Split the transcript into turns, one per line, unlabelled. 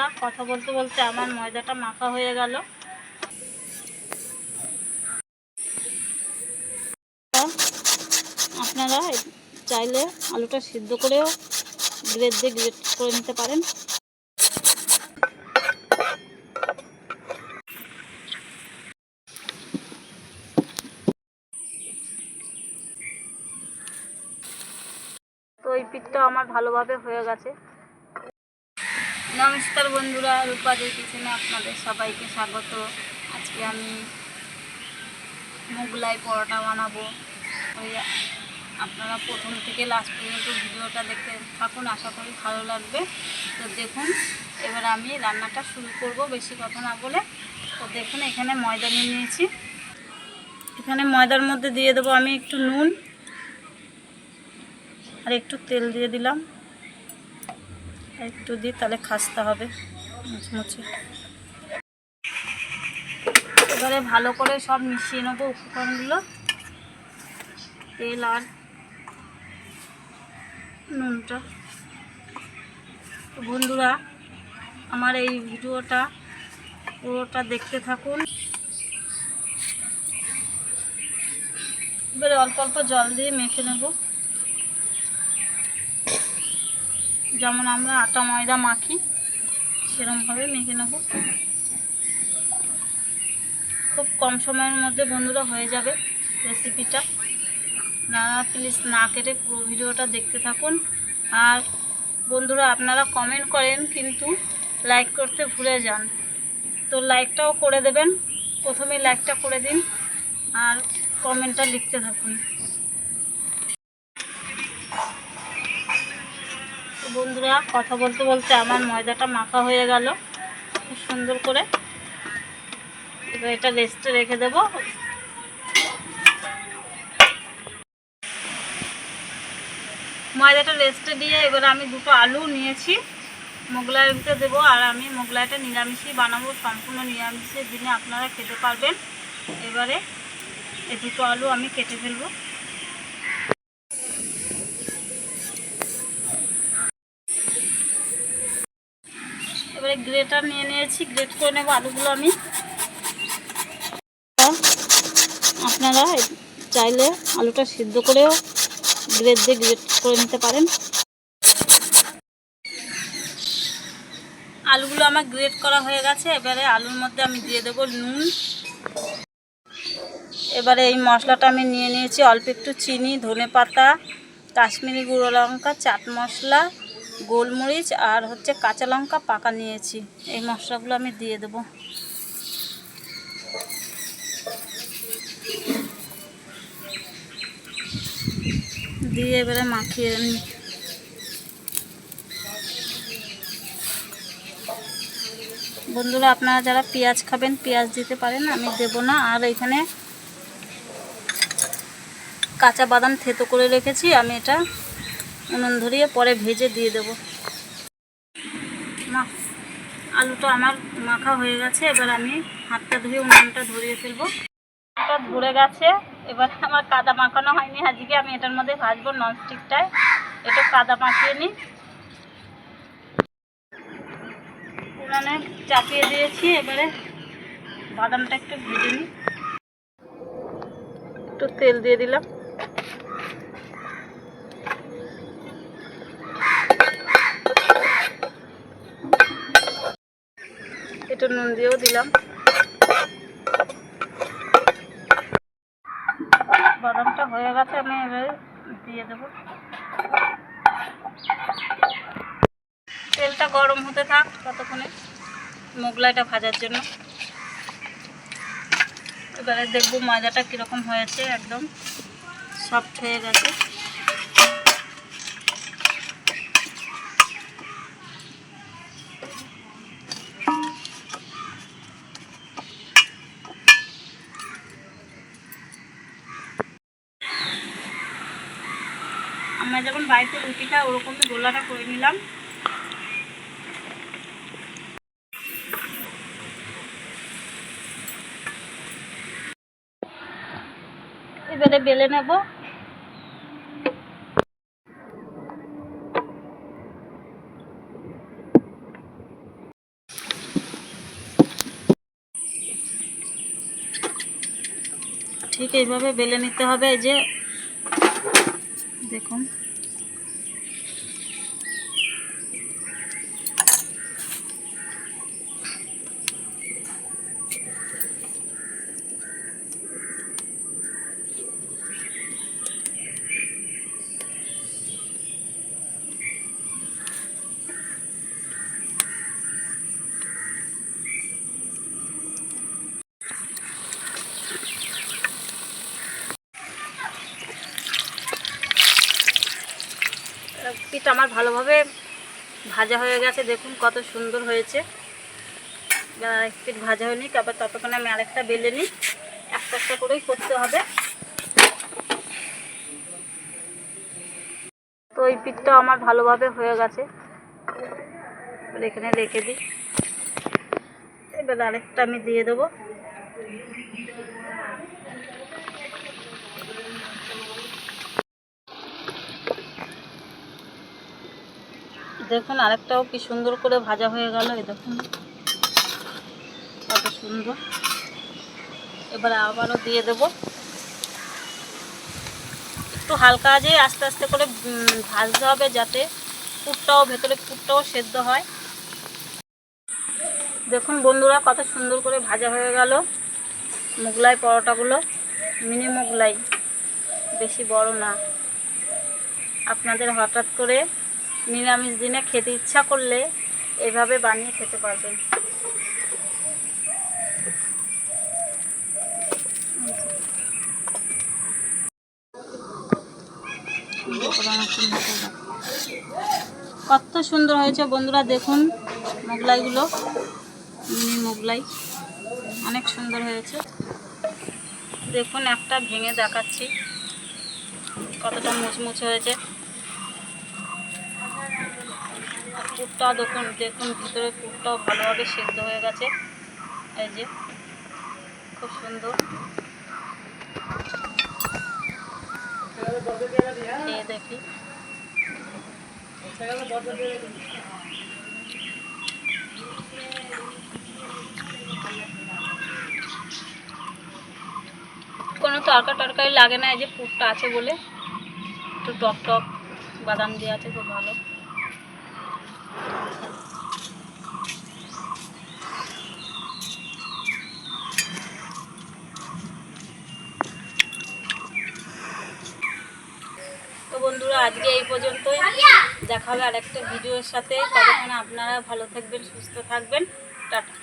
বন্ধুরা কথা বলতে বলতে আমার ময়দাটা মাখা হয়ে গেল। আপনারা চাইলে আলুটা সিদ্ধ করেও গ্রেড দিয়ে গ্রেড করে নিতে পারেন। তো এই পিঠটা আমার ভালোভাবে হয়ে গেছে। নমস্কার বন্ধুরা রূপাদের কিচেনে আপনাদের সবাইকে স্বাগত। আজকে আমি মোগলাই পরোটা বানাবো। ওই আপনারা প্রথম থেকে লাস্ট পর্যন্ত ভিডিওটা দেখতে থাকুন, আশা করি ভালো লাগবে। তো দেখুন, এবার আমি রান্নাটা শুরু করব, বেশি কথা না বলে। তো দেখুন, এখানে ময়দা নিয়ে নিয়েছি। এখানে ময়দার মধ্যে দিয়ে দেবো আমি একটু নুন আর একটু তেল দিয়ে দিলাম। একটু দিই তাহলে খাসতে হবে মুচমুচে এবারে ভালো করে সব মিশিয়ে নেব উপকরণগুলো, তেল আর নুনটা। বন্ধুরা, আমার এই ভিডিওটা পুরোটা দেখতে থাকুন। এবারে অল্প অল্প জল দিয়ে মেখে নেব। যেমন আমরা আটা, ময়দা মাখি সেরকমভাবে মেখে নেব। খুব কম সময়ের মধ্যে বন্ধুরা হয়ে যাবে রেসিপিটা। আপনারা প্লিজ না কেটে পুরো ভিডিওটা দেখতে থাকুন। আর বন্ধুরা, আপনারা কমেন্ট করেন, কিন্তু লাইক করতে ভুলে যান। তো লাইকটাও করে দেবেন। প্রথমে লাইকটা করে দিন আর কমেন্টটা লিখতে থাকুন। বন্ধুরা, কথা বলতে বলতে আমার ময়দাটা মাখা হয়ে গেল। খুব সুন্দর করে। এবার এটা রেস্টে রেখে দেবো। ময়দাটা রেস্টে দিয়ে এবার আমি দুটো আলু নিয়েছি। মোগলাইয়ের ভিতরে দেবো আর আমি মোগলাইটা নিরামিষই বানাবো, সম্পূর্ণ নিরামিষের দিনে আপনারা খেতে পারবেন। এবারে এই দুটো আলু আমি কেটে ফেলব। গ্রেটার নিয়ে নিয়েছি, গ্রেট করে নেব আলুগুলো আমি। আপনারা চাইলে আলুটা সিদ্ধ করেও গ্রেড দিয়ে গ্রেড করে নিতে পারেন। আলুগুলো আমার গ্রেড করা হয়ে গেছে, এবারে আলুর মধ্যে আমি দিয়ে দেবো নুন। এবারে এই মশলাটা আমি নিয়ে নিয়েছি, অল্প একটু চিনি, ধনে পাতা, কাশ্মীরি গুঁড়ো লঙ্কা, চাট মশলা গোলমরিচ আর হচ্ছে কাঁচা লঙ্কা পাকা নিয়েছি। এই মশলাগুলো আমি দিয়ে দেবো। দিয়ে এবারে মাখিয়ে নিই। বন্ধুরা, আপনারা যারা পেঁয়াজ খাবেন, পেঁয়াজ দিতে পারেন, আমি দেব না। আর এখানে কাঁচা বাদাম থেতো করে রেখেছি, আমি এটা উনুন ধরিয়ে পরে ভেজে দিয়ে দেব। মা আলুটা আমার মাখা হয়ে গেছে, এবার আমি হাতটা ধুয়ে উনুনটা ধরিয়ে ফেলব। এটা ধরে গেছে, এবার আমার কাদা মাখানো হয়নি, আজকে আমি এটার মধ্যে ভাজবো ননস্টিকটায়। এটা কাদা মাখিয়ে নিই। উনানে চাপিয়ে দিয়েছি, এবারে বাদামটা একটু ভেজে নিই। একটু তেল দিয়ে দিলাম। একটু নুন দিয়েও দিলাম। বাদামটা হয়ে গেছে, আমি এবারে দিয়ে দেবো। তেলটা গরম হতে থাক ততক্ষণে, মোগলাইটা ভাজার জন্য। এবারে দেখব মাজাটা কীরকম হয়েছে, একদম সফট হয়ে গেছে। আমরা যখন বাড়িতে রুটিটা ওরকমই গোলাটা করে নিলাম। এবারে বেলে নেব। ঠিক এইভাবে বেলে নিতে হবে যে দেখুন। পিঠ আমার ভালোভাবে ভাজা হয়ে গেছে। দেখুন কত সুন্দর হয়েছে। এবার এক পিঠ ভাজা হয়নি তারপর ততক্ষণে আমি আরেকটা বেলে নিই। একটা একটা করেই করতে হবে। তো এই পিঠটা আমার ভালোভাবে হয়ে গেছে। এখানে রেখে দিই। এবার আরেকটা আমি দিয়ে দেবো। দেখুন, আরেকটাও কি সুন্দর করে ভাজা হয়ে গেল, এই দেখুন। কত সুন্দর। এবার আবারও দিয়ে দেব। একটু হালকা আজে আস্তে আস্তে করে ভাজতে হবে যাতে পুরটাও, ভেতরে পুরটাও সেদ্ধ হয়। দেখুন বন্ধুরা, কত সুন্দর করে ভাজা হয়ে গেল মোগলাই পরোটাগুলো। মিনি মোগলাই, বেশি বড় না। আপনাদের হঠাৎ করে নিরামিষ দিনে খেতে ইচ্ছা করলে এভাবে বানিয়ে খেতে পারবেন। কত সুন্দর হয়েছে বন্ধুরা, দেখুন মোগলাইগুলো। মিনি মোগলাই অনেক সুন্দর হয়েছে। দেখুন একটা ভেঙে দেখাচ্ছি। কতটা মুচমুচে হয়েছে। পুরটা দেখুন দেখুন, ভিতরে পুরটাও ভালোভাবে সেদ্ধ হয়ে গেছে। এই যে, খুব সুন্দর। দেখি। কোনো তরকা টরকারি লাগে না, এই যে পুরটা আছে বলে। একটু টক টক বাদাম দিয়ে আছে, খুব ভালো। বন্ধুরা, আজকে এই পর্যন্তই। দেখা হবে আরেকটা ভিডিওর সাথে। ততক্ষণ আপনারা ভালো থাকবেন, সুস্থ থাকবেন। টাটা।